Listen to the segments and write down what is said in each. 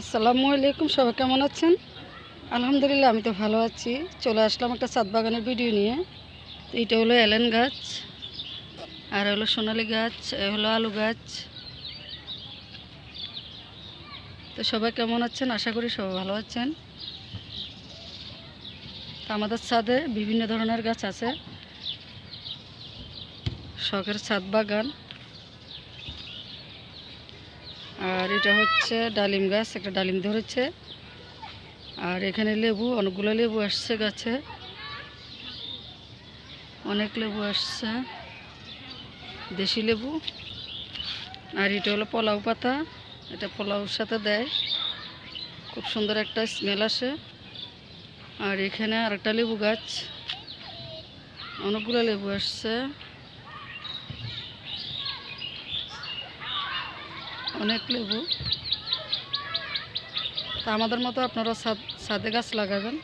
আসসালামু আলাইকুম, সবাই কেমন আছেন? আলহামদুলিল্লাহ, আমি তো ভালো আছি। চলে আসলাম একটা ছাদ বাগানের ভিডিও নিয়ে। এইটা হলো এলেন গাছ, আর হলো সোনালি গাছ, এ হলো আলু গাছ। তো সবাই কেমন আছেন? আশা করি সবাই ভালো আছেন। আমাদের ছাদে বিভিন্ন ধরনের গাছ আছে। শখের ছাদ বাগান। আর এটা হচ্ছে ডালিম গাছ, একটা ডালিম ধরেছে। আর এখানে লেবু, অনেকগুলো লেবু আসছে গাছে। অনেক লেবু আসছে। দেশি লেবু। আর এটা হলো পোলাও পাতা। এটা পোলাওর সাথে দেয়। খুব সুন্দর একটা স্মেল আসে। আর এখানে আরেকটা লেবু গাছ। অনেকগুলো লেবু আসছে। অনেক লেবু। তা আমাদের মতো আপনারা ছাদে গাছ লাগাবেন।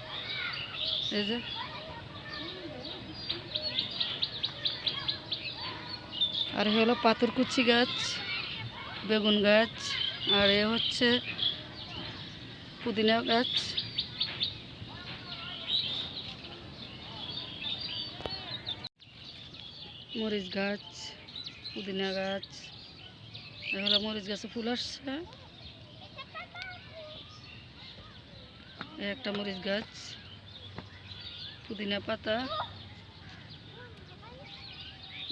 এই যে। আর হলো পাথরকুচি গাছ, বেগুন গাছ, আর এ হচ্ছে পুদিনা গাছ। মরিচ গাছ, পুদিনা গাছ। এগুলো মরিচ গাছে ফুল আসছে। একটা মরিচ গাছ, পুদিনা পাতা,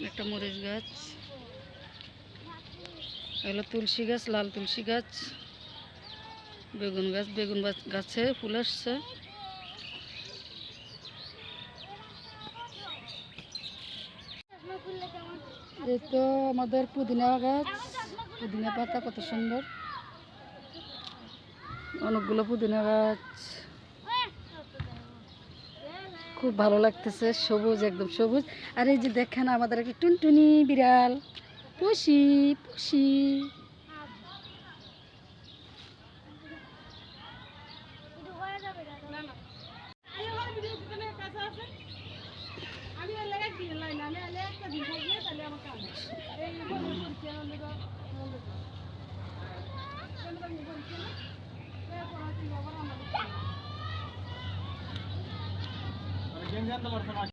একটা মরিচ গাছ, এগুলো তুলসী গাছ, লাল তুলসী গাছ, বেগুন গাছ, বেগুন গাছ- ফুল আসছে। এই তো আমাদের পুদিনা গাছ। পুদিনা পাতা কত সুন্দর। অনেকগুলো পুদিনা গাছ। খুব ভালো লাগতেছে, সবুজ, একদম সবুজ। আর এই যে দেখেন আমাদের একটা টুনটুনি বিড়াল। পুষি পুষি। ಎಂತ ಮಾಡ್ತಾನೆ